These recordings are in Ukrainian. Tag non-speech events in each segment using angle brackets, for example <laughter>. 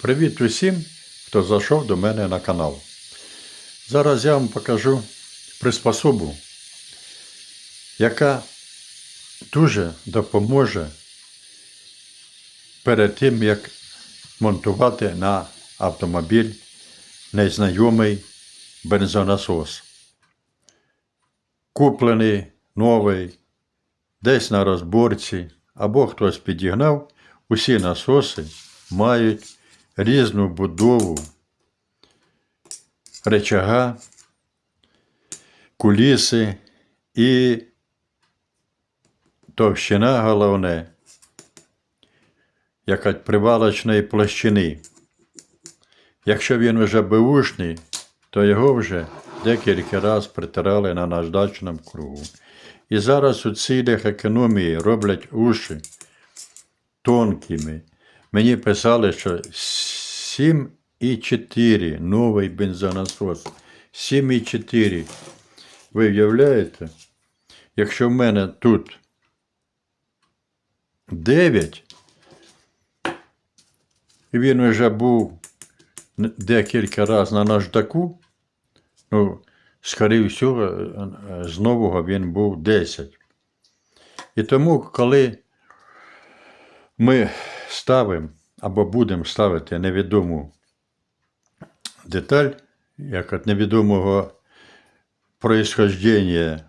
Привіт усім, хто зайшов до мене на канал. Зараз я вам покажу приспособу, яка дуже допоможе перед тим, як монтувати на автомобіль незнайомий бензонасос. Куплений новий, десь на розборці, або хтось підігнав, усі насоси мають різну будову речага, куліси і товщина головне, яка привалочної площини. Якщо він вже беушний, то його вже декілька разів притирали на наждачному кругу. І зараз у цілях економії роблять уші тонкими. Мені писали, що 7,4 новий бензонасос. 7,4. Ви уявляєте? Якщо в мене тут 9, і він вже був декілька разів на наждаку, ну, скоріше всього, з нового він був 10. І тому, коли ми ставимо або будемо ставити невідому деталь, як від невідомого происхождення,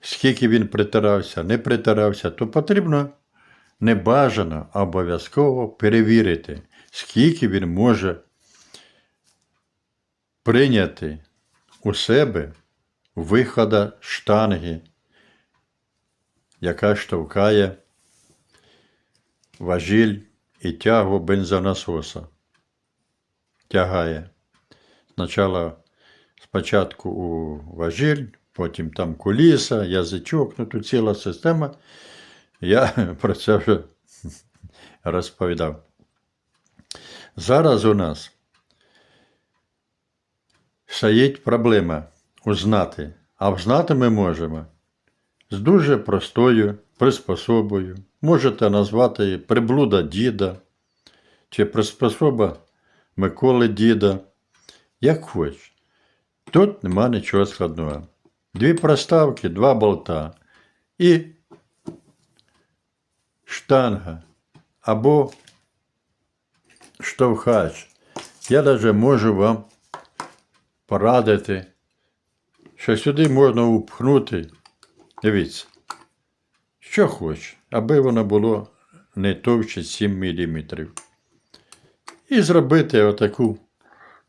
скільки він притирався, не притирався, то потрібно небажано, обов'язково перевірити, скільки він може прийняти у себе вихода штанги, яка штовхає важіль і тягу бензонасоса. Тягає. Спочатку, спочатку у важіль, потім там куліса, язичок, ну тут ціла система. Я <laughs> про це вже <laughs> розповідав. Зараз у нас стоїть проблема узнати. А взнати ми можемо з дуже простою приспособою. Можете назвати її приблуда діда чи приспособа Миколи діда. Як хоч. Тут нема нічого складного. Дві проставки, два болта і штанга або штовхач. Я навіть можу вам порадити, що сюди можна упхнути. Дивіться, що хоч, аби воно було не товще 7 мм. І зробити отаку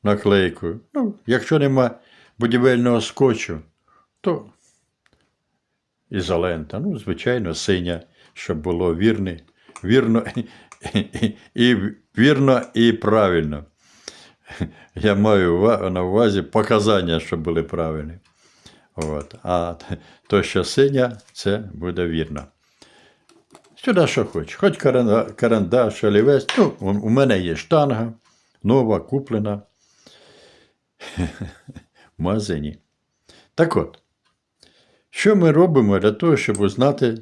наклейку. Ну, якщо нема будівельного скотчу, то ізолента. Ну, звичайно, синя, щоб було вірне, вірно і, вірно і правильно. Я маю на увазі показання, щоб були правильні. От. А то, що синя, це буде вірно. Сюди що хоч, хоч карандаш, олівець. Ну, у мене є штанга, нова, куплена <laughs> в магазині. Так от, що ми робимо для того, щоб узнати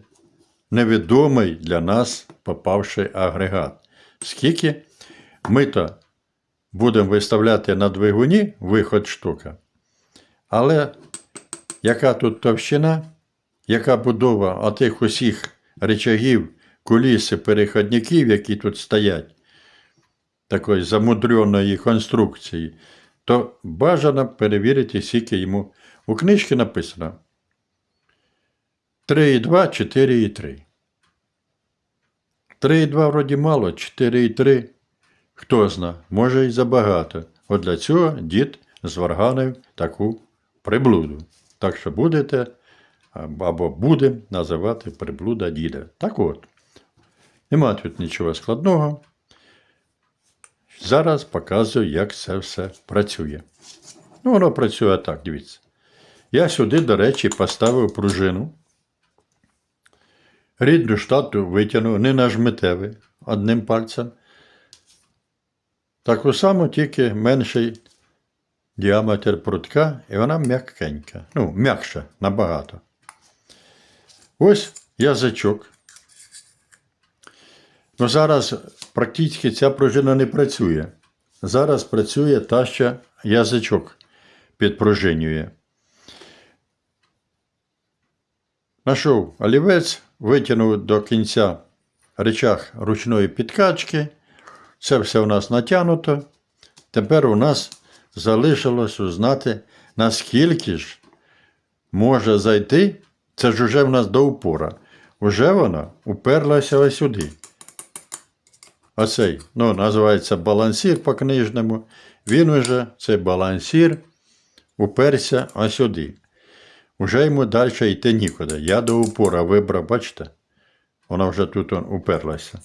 невідомий для нас попавший агрегат? Скільки ми то будемо виставляти на двигуні виход штука, але яка тут товщина, яка будова отих усіх речагів, куліси, переходників, які тут стоять, такої замудреної конструкції, то бажано перевірити, скільки йому. У книжці написано 3,2, 4,3. 3,2 вроді мало, 4,3. Хто зна, може і забагато. От для цього дід зварганив таку приблуду. Так що будете або будемо називати приблуда діда. Так от, нема тут нічого складного. Зараз показую, як це все працює. Ну, воно працює так, дивіться. Я сюди, до речі, поставив пружину. Рідну штату витягнув, не нажмете одним пальцем. Таку саму, тільки менший діаметр прутка, і вона м'якенька. Ну, м'якша набагато. Ось язичок. Ну, зараз практично ця пружина не працює. Зараз працює та, що язичок підпружинює. Нашов олівець, витягнув до кінця речах ручної підкачки. Це все у нас натягнуто. Тепер у нас залишилось узнати, наскільки ж може зайти. Це ж уже в нас до упора. Уже вона уперлася ось сюди. Оцей, ну, називається балансір по книжному. Він уже, цей балансір, уперся ось сюди. Уже йому далі йти нікуди. Я до упора вибрав, бачите? Вона вже тут уперлася.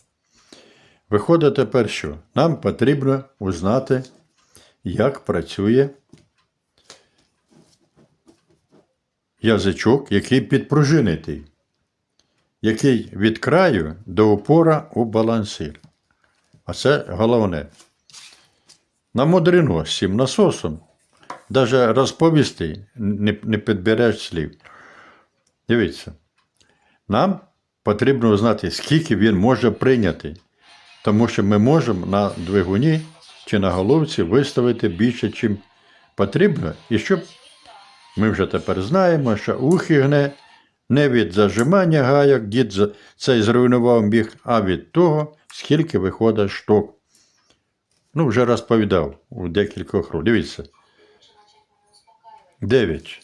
Виходить тепер що? Нам потрібно узнати, як працює язичок, який підпружинитий, який від краю до упора у балансир. А це головне. На мудрено з цим насосом навіть розповісти не, не підбереш слів. Дивіться, нам потрібно знати, скільки він може прийняти. Тому що ми можемо на двигуні чи на головці виставити більше, чим потрібно, і щоб ми вже тепер знаємо, що ухи гне не від зажимання гайок, дід цей зруйнував біг, а від того, скільки виходить шток. Ну, вже розповідав у декількох роках. Дивіться. 9.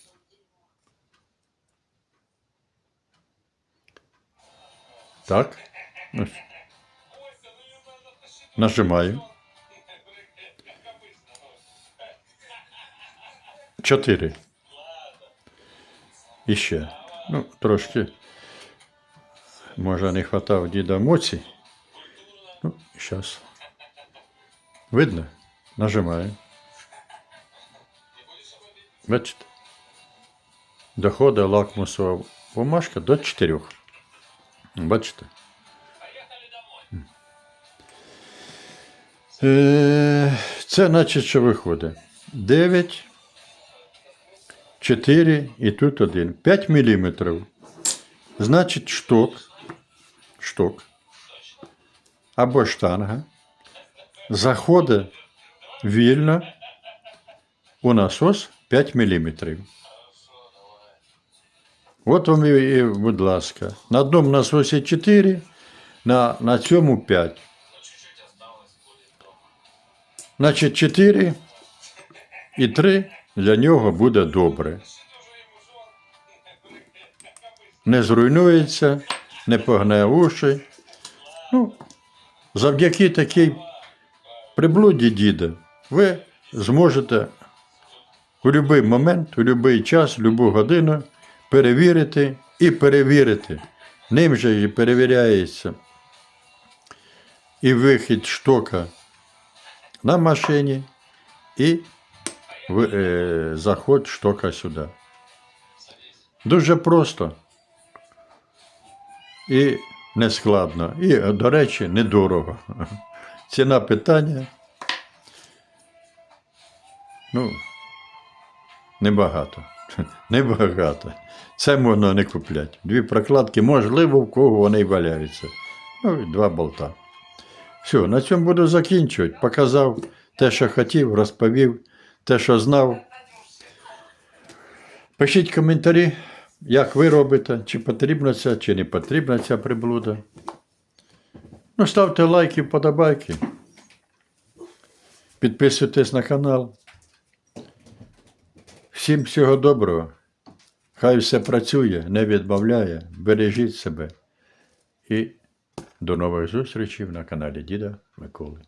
Так. Нажимаю. Чотири. І ще. Ну, трошки. Може, не хватав діда емоцій. Ну, зараз. Видно? Нажимаю. Бачите? Доходить лакмусова бумажка до 4. Бачите? Е, Це значить, що виходить. 9, 4 і тут 1. 5 мм. Значить, шток, шток або штанга заходить вільно у насос 5 мм. От вам і, і, будь ласка. На одному насосі 4, на, на цьому 5. Значить, 4 і 3 для нього буде добре. Не зруйнується, не погне уші. Ну, завдяки такій приблуді діда ви зможете у будь-який момент, у будь-який час, у будь-яку годину перевірити і перевірити. Ним же і перевіряється і вихід штока на машині, і в- е, заход штока сюди. Дуже просто і нескладно. І, до речі, недорого. Ціна питання. Ну, небагато. <laughs> Небагато. Це можна не купляти. Дві прокладки, можливо, в кого вони валяються. Ну, і два болта. Все, на цьому буду закінчувати. Показав те, що хотів, розповів те, що знав. Пишіть коментарі, як ви робите, чи потрібна ця, чи не потрібна ця приблуда. Ну, ставте лайки, вподобайки. Підписуйтесь на канал. Всім всього доброго. Хай все працює, не відбавляє. Бережіть себе. І до нових зустрічей на каналі Діда Миколи.